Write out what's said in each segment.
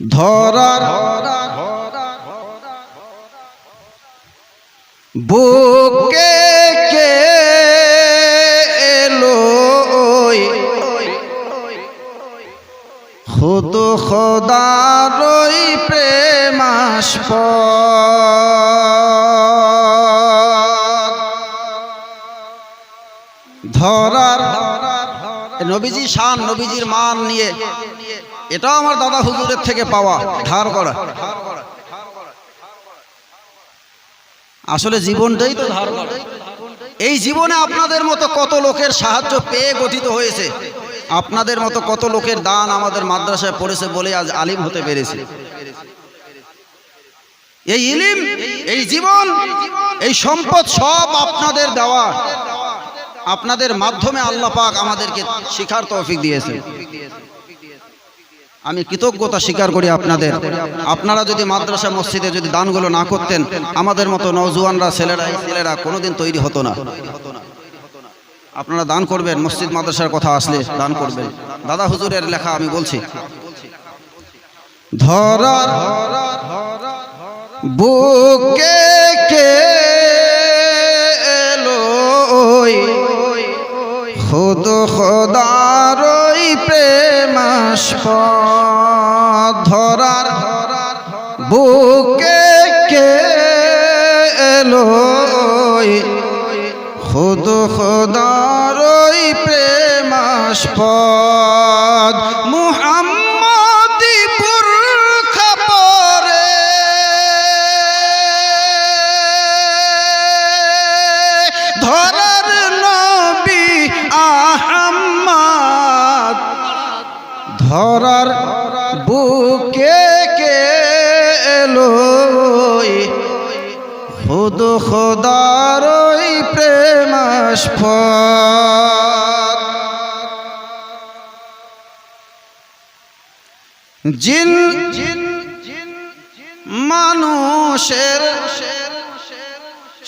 ধরার বুকে কে এলো খুদ খোদারই প্রেমাস্প ধরার নবীজি শান নবীজির মান নিয়ে এটাও আমার দাদা হুজুরের থেকে পাওয়া, ধার করা। আসলে জীবনটাই তো ধার করা। এই জীবনে আপনাদের মতো কত লোকের সাহায্য পেয়ে গঠিত হয়েছে? আপনাদের মতো কত লোকের দান আমাদের মাদ্রাসায় পড়েছে বলে আজ আলিম হতে পেরেছে? এই ইলিম, এই জীবন, এই সম্পদ সব আপনাদের দেওয়া। আপনাদের মাধ্যমে আল্লাহ পাক আমাদেরকে শিখার তৌফিক দিয়েছে। আমি কৃতজ্ঞতা স্বীকার করি আপনাদের। আপনারা যদি মাদ্রাসা, মসজিদে যদি দানগুলো না করতেন, আমাদের মতো নওজোয়ানরা, ছেলেরা ছেলেরা কোনোদিন তৈরি হতো না। আপনারা দান করবেন, মসজিদ, মাদ্রাসার কথা আসলে দান করবেন। দাদা হুজুরের লেখা আমি বলছি। ধরার বুকে কে খুদ খোদারই প্রেমাস্পদ ধরার বুকে কে এলো খুদ খোদারই প্রেমাস্পদ মুহাম্মদি বুরখা পরে ধরার বুকে কে এলো খুদ খোদার ওই প্রেমাস্পদ জিন মানুষের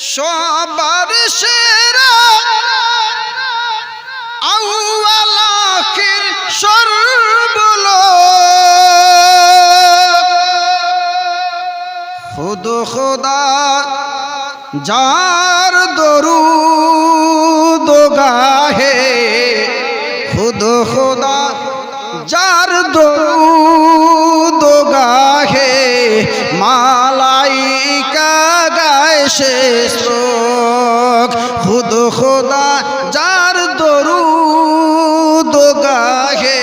সবার সেরা যার দরুদ গাহে, খুদ খোদা, যার দরুদ গাহে, মালাইকা গায় সে শ্লোক, খুদ খোদা, যার দরুদ গাহে,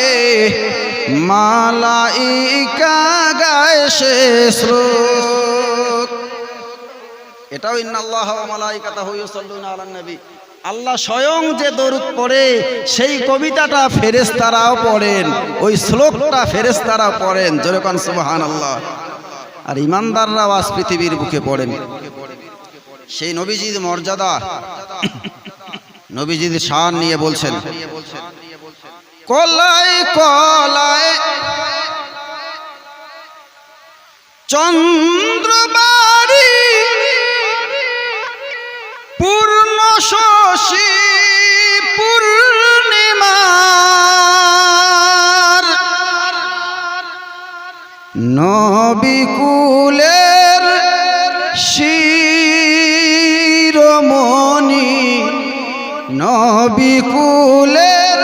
মালাইকা গায় সে শ্লোক। এটাও ইন্নাল্লাহ মালাইকাতাহু ইউসাল্লুনা আলান নবী। আল্লাহ স্বয়ং যে দরুদ পড়ে, সেই কবিতাটা ফেরেশতারাও পড়েন, ওই শ্লোকটা ফেরেশতারাও পড়েন। যেরকম সুবহানাল্লাহ। আর ইমানদাররাও আজ পৃথিবীর বুকে পড়েন। সেই নবীজির মর্যাদা, নবীজির শান নিয়ে বলছেন। কলাই কলায় চন্দ্রবাড়ি শশী পূর্ণিমার। নবিকুলের শিরোমণি নবিকুলের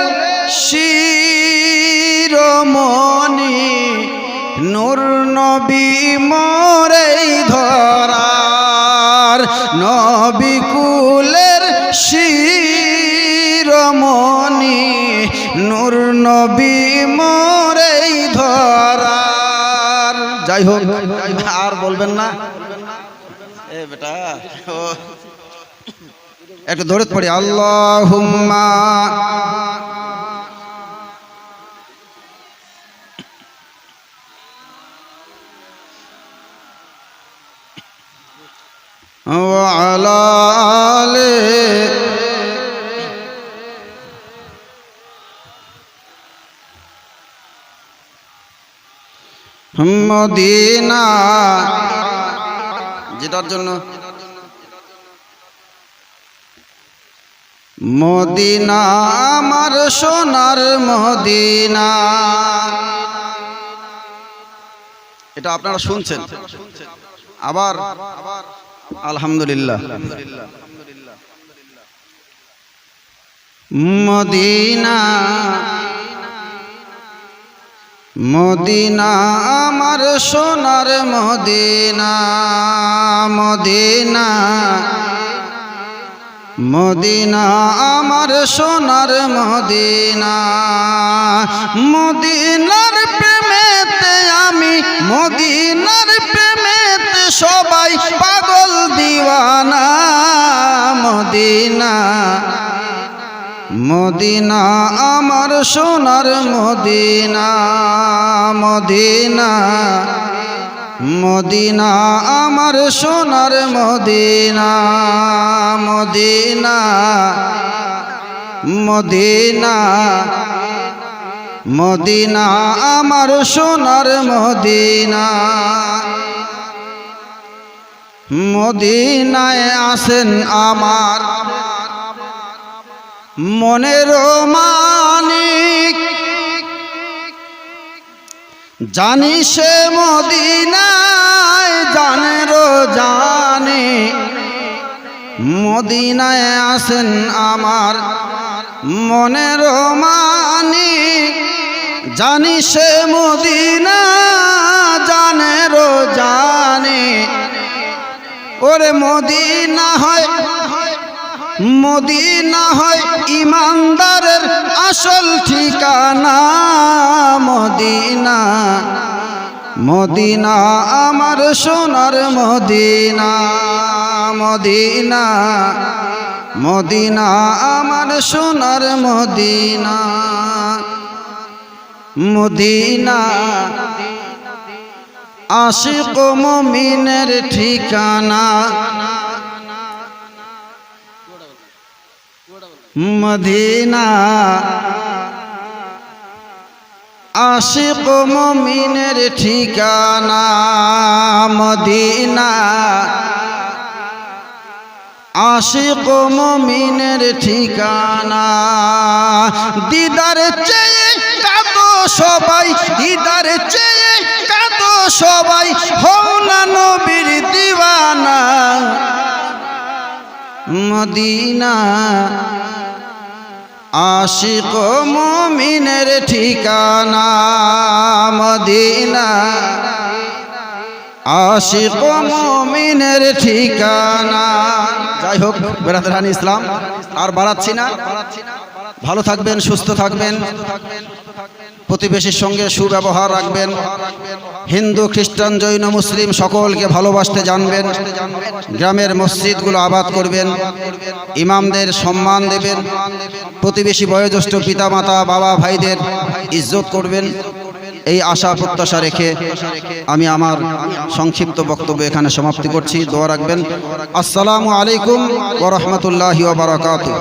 শিরোমণি নূর নবী মরেই ধরার নবী মরেই ধরার যাই হোক আর বলবেন না এ বেটা ও একটু ধরে পড়ি আল্লাহ وعلى آله মদিনা। যেটার জন্য? মদিনা আমার সোনার মদিনা। এটা আপনারা শুনছেন? আবার? আলহামদুলিল্লাহ। মদিনা মদিনা আমার সোনার মদিনা মদিনা। মদিনা আমার সোনার মদিনা। মদিনার প্রেমেতে আমি, মদিনার প্রেমেতে সবাই পাগল দিওয়ানা, মদিনা। মদিনা, আমার সোনার মদিনা মদিনা। মদিনা, আমার সোনার মদিনা মদিনা। মদিনা মদিনা, আমার সোনার মদিনা। মদিনায় আসেন আমার মনের মানিক। জানি সে মদিনায় জানের জানে মদিনায় আসেন আমার মনের মানিক। জানি সে মদিনা জানের জানে ওরে মদিনা হয় মদিনা হয় ইমানদারের আসল ঠিকানা মদিনা। মদিনা আমার সোনার মদিনা মদিনা। মদিনা আমার সোনার মদিনা। মদিনা আশিক মমিনের ঠিকানা। মদিনা। আশিক মমিনের ঠিকানা মদিনা। আশিক মমিনের ঠিকানা। দিদার চেয়ে কাঁদো সবাই, দিদার চেয়ে কাঁদো সবাই, হও না নবীর দিওয়ানা। মদিনা। আশিক মমিনের ঠিকানা মদিনা। আশিক মমিনের ঠিকানা। যাই হোক বেড়াতে ইসলাম আর বাড়াচ্ছি না। ভালো থাকবেন, সুস্থ থাকবেন। প্রতিবেশীর সঙ্গে সুব্যবহার রাখবেন। হিন্দু, খ্রিস্টান, জৈন, মুসলিম সকলকে ভালোবাসতে জানবেন। গ্রামের মসজিদগুলো আবাদ করবেন। ইমামদের সম্মান দেবেন। প্রতিবেশী বয়োজ্যেষ্ঠ পিতামাতা, বাবা, ভাইদের ইজ্জত করবেন। এই আশা প্রত্যাশা রেখে আমি আমার সংক্ষিপ্ত বক্তব্য এখানে সমাপ্তি করছি। দোয়া রাখবেন। আসসালামু আলাইকুম ওরহমতুল্লাহি ওবরাকাতু